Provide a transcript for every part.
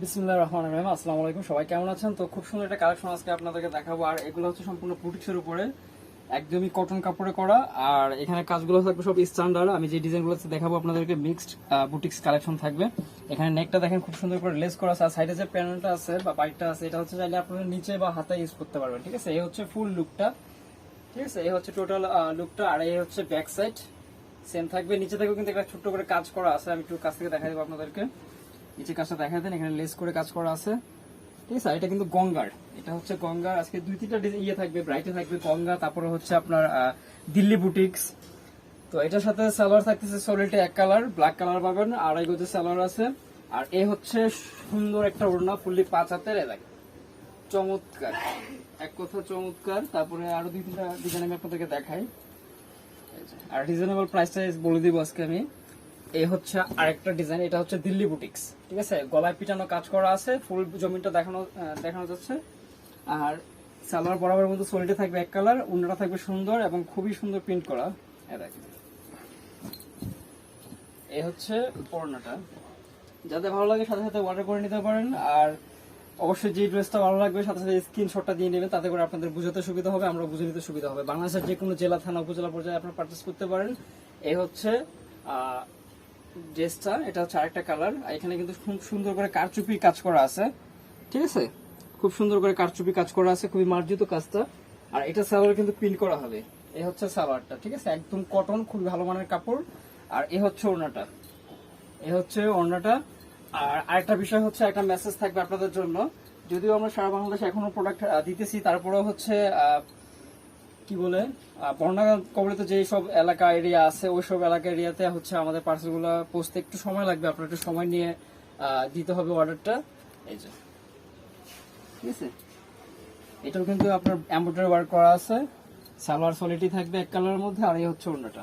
বিসমুল্লাহ রহমান রহিম, আসসালামু আলাইকুম। সবাই কেমন আছেন? তো খুব সুন্দর একটা কালেকশন আজকে আপনাদেরকে দেখাবো। আর এগুলো হচ্ছে সম্পূর্ণ বুটিক্সের উপরে, একদমই কটন কাপড়ে করা। আর এখানে কাজগুলো থাকবে সব স্ট্যান্ডার্ড আমি যে ডিজাইনগুলো দেখাবো, আপনাদেরকে মিক্সড বুটিক্স কালেকশন থাকবে। এখানে নেকটা দেখেন খুব সুন্দর করে লেস করা আছে। আর সাইডে যে প্যানেলটা আছে বা পাইপটা আছে, এটা হচ্ছে চাইলে আপনারা নিচে বা হাতে ইউজ করতে পারবেন, ঠিক আছে? এই হচ্ছে ফুল লুকটা ঠিক আছে? এই হচ্ছে টোটাল লুকটা আর এই হচ্ছে ব্যাক সাইড সেম থাকবে। নিচে থেকেও কিন্তু একটা ছোট্ট করে কাজ করা আছে। আমি একটু কাছ থেকে দেখা দেবো আপনাদেরকে। নিচে কাজটা দেখা দেন, এখানে লেস করে কাজ করা আছে। ঠিক আছে এটা কিন্তু গঙ্গার। এটা হচ্ছে গঙ্গার, আজকে দুই তিনটা ইয়ে থাকবে ব্রাইটে থাকবে গঙ্গা, তারপরে হচ্ছে আপনার দিল্লি বুটিক্স তো এটার সাথে সালোয়ার থাকতেছে সলিটে এক কালার ব্ল্যাক কালার পাবেন, আড়াই গজের সালোয়ার আছে। আর এ হচ্ছে সুন্দর একটা ওড়না, ফুললি পাঁচ হাতের এলাকা চমৎকার। এক কথা চমৎকার, তারপরে আরও দুই তিনটা ডিজাইন আমি আপনাদেরকে দেখাই। আর রিজনেবল প্রাইসটা বলে দিব আজকে আমি। এই হচ্ছে আরেকটা ডিজাইন এটা হচ্ছে দিল্লি বুটিক্স ঠিক আছে? গলায় পিটানো কাজ করা আছে, ফুল জমিটা দেখানো দেখানো যাচ্ছে। আর সালোয়ার বরাবর মধ্যে সোলিটে থাকবে এক কালার উন্নাটা থাকবে সুন্দর এবং খুবই সুন্দর প্রিন্ট করা। এই হচ্ছে পড়নাটা যাদের ভালো লাগে সাথে সাথে অর্ডার করে নিতে পারেন, আর অবশ্যই যে ড্রেসটা ভালো লাগবে সাথে সাথে স্ক্রিনশটটা দিয়ে নেবেন, তাতে করে আপনাদের বুঝাতে সুবিধা হবে, আমরা বুঝে নিতে সুবিধা হবে। বাংলাদেশের যে কোনো জেলা, থানা, উপজেলা পর্যায়ে আপনারা পারচেস করতে পারেন। এই হচ্ছে ড্রেসটা, এটা হচ্ছে আরেকটা কালার। এখানে কিন্তু খুব সুন্দর করে কারচুপি কাজ করা আছে। ঠিক আছে? খুব সুন্দর করে কারচুপি কাজ করা আছে, খুবই মার্জিত কাজটা। আর এটা সালোয়ার কিন্তু প্রিন্ট করা হবে। এই হচ্ছে সালোয়ারটা, ঠিক আছে? একদম কটন, খুবই ভালো মানের কাপড়। আর এ হচ্ছে ওড়নাটা। এ হচ্ছে ওড়নাটা। আর আরেকটা বিষয় হচ্ছে, একটা মেসেজ থাকবে আপনাদের জন্য। যদিও আমরা সারা বাংলাদেশে এখনও প্রোডাক্ট দিতেছি, তারপরেও হচ্ছে কি বলে? বন্যা কবলিত যে সব এলাকা এরিয়া আছে, ওই সব এলাকা এরিয়াতে হচ্ছে আমাদের পার্সেলগুলো পৌঁছতে একটু সময় লাগবে। আপনার একটু সময় নিয়ে দিতে হবে অর্ডারটা এই যে। ঠিক আছে? এটাও কিন্তু আপনার এম্ব্রয়ডারি ওয়ার্ক করা আছে। সালোয়ার সলিটি থাকবে এক কালারের মধ্যে, আর এই হচ্ছে ওড়নাটা।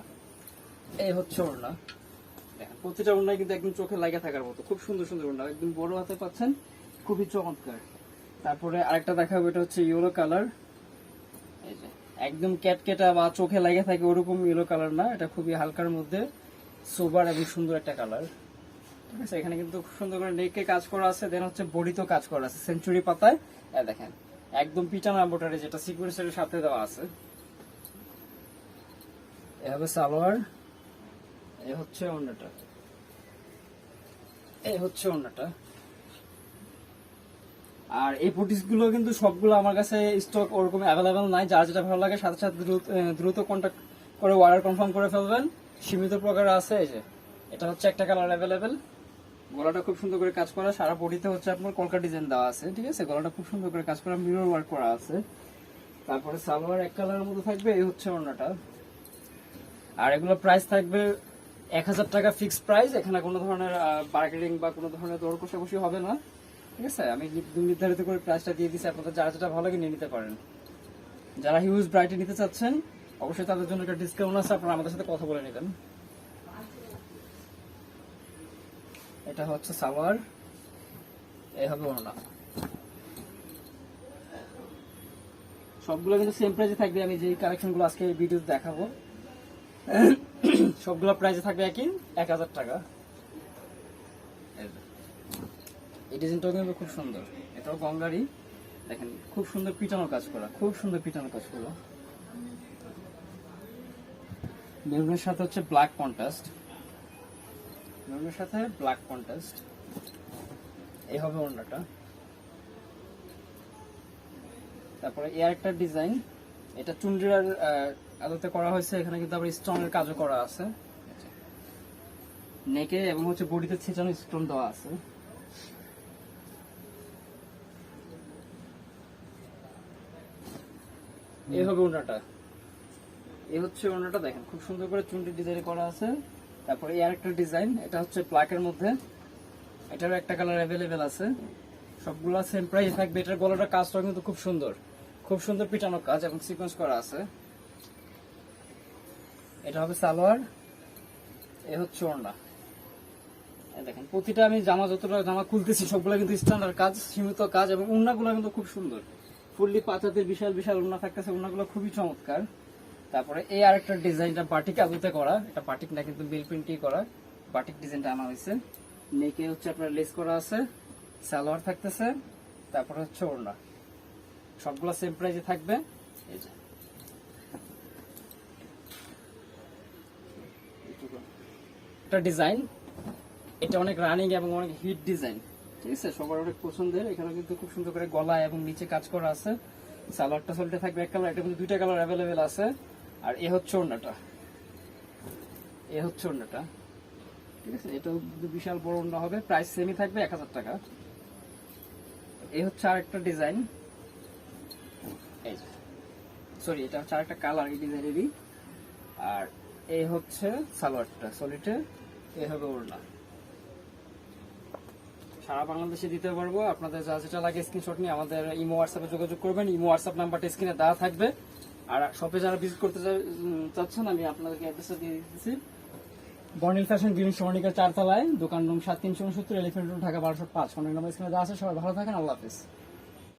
এই হচ্ছে ওড়না। দেখেন, প্রতিটা ওড়নায় কিন্তু একদম চোখে লাগা থাকার মতো। খুব সুন্দর সুন্দর ওড়না। একদম বড় হাতে পাচ্ছেন, খুবই চমৎকার। তারপরে আরেকটা দেখাবো, এটা হচ্ছে ইয়েলো কালার এই যে। একদম ক্যাটকেটা বা চোখে লাগে থাকে ওরকম ইয়েলো কালার না, এটা খুবই হালকার মধ্যে সোবার এবং সুন্দর একটা কালার ঠিক আছে, এখানে কিন্তু খুব সুন্দর করে নেকে কাজ করা আছে দেন হচ্ছে বডিতেও কাজ করা আছে সেঞ্চুরি পাতায়। এ দেখেন, একদম পিটানো এম্বোটারি যেটা সিকুয়েন্সের সাথে দেওয়া আছে। এ হবে সালোয়ার, এ হচ্ছে অন্যটা এই হচ্ছে অন্যটা আর এই গুলো কিন্তু সবগুলো আমার কাছে স্টক ওরকম অ্যাভেলেবেল নাই। যার যেটা ভালো লাগে সাথে সাথে দ্রুত দ্রুত কন্ট্যাক্ট করে অর্ডার কনফার্ম করে ফেলবেন। সীমিত প্রকার আছে এই যে। এটা হচ্ছে একটা কালার অ্যাভেলেবেল গলাটা খুব সুন্দর করে কাজ করা। সারা বডিতে হচ্ছে আপনার কলকা ডিজাইন দেওয়া আছে, ঠিক আছে? গলাটা খুব সুন্দর করে কাজ করা মিরর ওয়ার্ক করা আছে। তারপরে সালোয়ার এক কালারের মতো থাকবে, এই হচ্ছে অন্যটা। আর এগুলো প্রাইস থাকবে এক হাজার টাকা ফিক্সড প্রাইস এখানে কোনো ধরনের বার্গেনিং বা কোনো ধরনের দর কষাকষি হবে না। ঠিক আছে, আমি নির্ধারিত করে প্রাইসটা দিয়ে দিচ্ছি আপনাদের যারা যেটা ভালো লাগে নিতে পারেন। যারা হিউজ ব্রাইটে নিতে চাচ্ছেন, অবশ্যই তাদের জন্য একটা ডিসকাউন্ট আছে। আপনারা আমাদের সাথে কথা বলে নেবেন। এটা হচ্ছে সালোয়ার। এই হবে ওড়না। সবগুলো কিন্তু সেম প্রাইসে থাকবে। আমি যে কালেকশনগুলো আজকে ভিডিওতে দেখাবো, সবগুলো প্রাইসে থাকবে একই, এক হাজার টাকা এই যে। এই ডিজাইনটাও কিন্তু খুব সুন্দর। এটাও গঙ্গারই দেখেন, খুব সুন্দর পিটানোর কাজ করা, খুব সুন্দর পিটানোর কাজ করা। বেলুনের সাথে হচ্ছে ব্ল্যাক কন্ট্রাস্ট বেলুনের সাথে ব্ল্যাক কন্ট্রাস্ট এই হবে অন্যটা তারপরে এর একটা ডিজাইন এটা চুন্ডিরার আদতে করা হয়েছে। এখানে কিন্তু আবার স্টোনের কাজও করা আছে। নেকে এবং হচ্ছে বডিতে ছেঁচানো স্টোন দেওয়া আছে। এই হবে ওনাটা এই হচ্ছে ওনাটা দেখেন খুব সুন্দর করে চুনটি ডিজাইন করা আছে। তারপরে এই আরেকটা ডিজাইন এটা হচ্ছে প্লাকের মধ্যে। এটারও একটা কালার অ্যাভেলেবেল আছে। সবগুলো সেম প্রাইস থাকবে। এটার গলাটা কাজটা কিন্তু খুব সুন্দর। খুব সুন্দর পিটানো কাজ এবং সিকোয়েন্স করা আছে। এটা হবে সালোয়ার। এ হচ্ছে ওড়না। এই দেখেন প্রতিটা আমি জামা যতটা জামা খুলতেছি সবগুলো কিন্তু স্ট্যান্ডার্ড কাজ সীমিত কাজ এবং উন্নাগুলো কিন্তু খুব সুন্দর। ফুললি পাতাতে বিশাল বিশাল উন্না থাকতেছে উন্নাগুলো খুবই চমৎকার। তারপরে এই আরেকটা ডিজাইনটা বাটিক আলুতে করা, এটা বাটিক না, কিন্তু বিল প্রিন্টই করা, বাটিক ডিজাইনটা আনা হয়েছে। নেকে হচ্ছে আপনার লেস করা আছে, সালোয়ার থাকতেছে, তারপরে হচ্ছে ওড়না। সবগুলো সেম প্রাইসে থাকবে। এই যে। এটা ডিজাইন, এটা অনেক রানিং এবং অনেক হিট ডিজাইন ঠিক আছে? সবার অনেক পছন্দের। এখানে কিন্তু খুব সুন্দর করে গলা এবং নিচে কাজ করা আছে। সালোয়ারটা সলটে থাকবে এক কালার এটা কিন্তু দুইটা কালার অ্যাভেলেবেল আছে। আর এ হচ্ছে ওড়নাটা। এ হচ্ছে ওড়নাটা। ঠিক আছে? এটাও কিন্তু বিশাল বড় ওড়না হবে। প্রাইস সেমই থাকবে এক হাজার টাকা। এই হচ্ছে আরেকটা ডিজাইন এই সরি এটা হচ্ছে আরেকটা কালার এই ডিজাইনেরই আর এই হচ্ছে সালোয়ারটা সলিটে এই হবে ওড়না। সারা বাংলাদেশে দিতে পারব। আপনাদের যা যেটা লাগে স্ক্রিনশট নিয়ে আমাদের ইমো হোয়াটসঅ্যাপে যোগাযোগ করবেন। ইমো হোয়াটসঅ্যাপ নাম্বারটা স্ক্রিনে দেওয়া থাকবে। আর শপে যারা ভিজিট করতে চাচ্ছেন, আমি আপনাদেরকে অ্যাড্রেসটা দিয়ে দিচ্ছি বর্নিল ফ্যাশন গ্রিন সরণিকার চারতলায়, দোকান রুম সাত তিনশো উনসত্তর এলিফেন্ট রুম ঢাকা বারোশো পাঁচ। কন্ট্যাক্ট নাম্বার স্ক্রিনে দেওয়া আছে। সবাই ভালো থাকেন। আল্লাহ হাফিজ।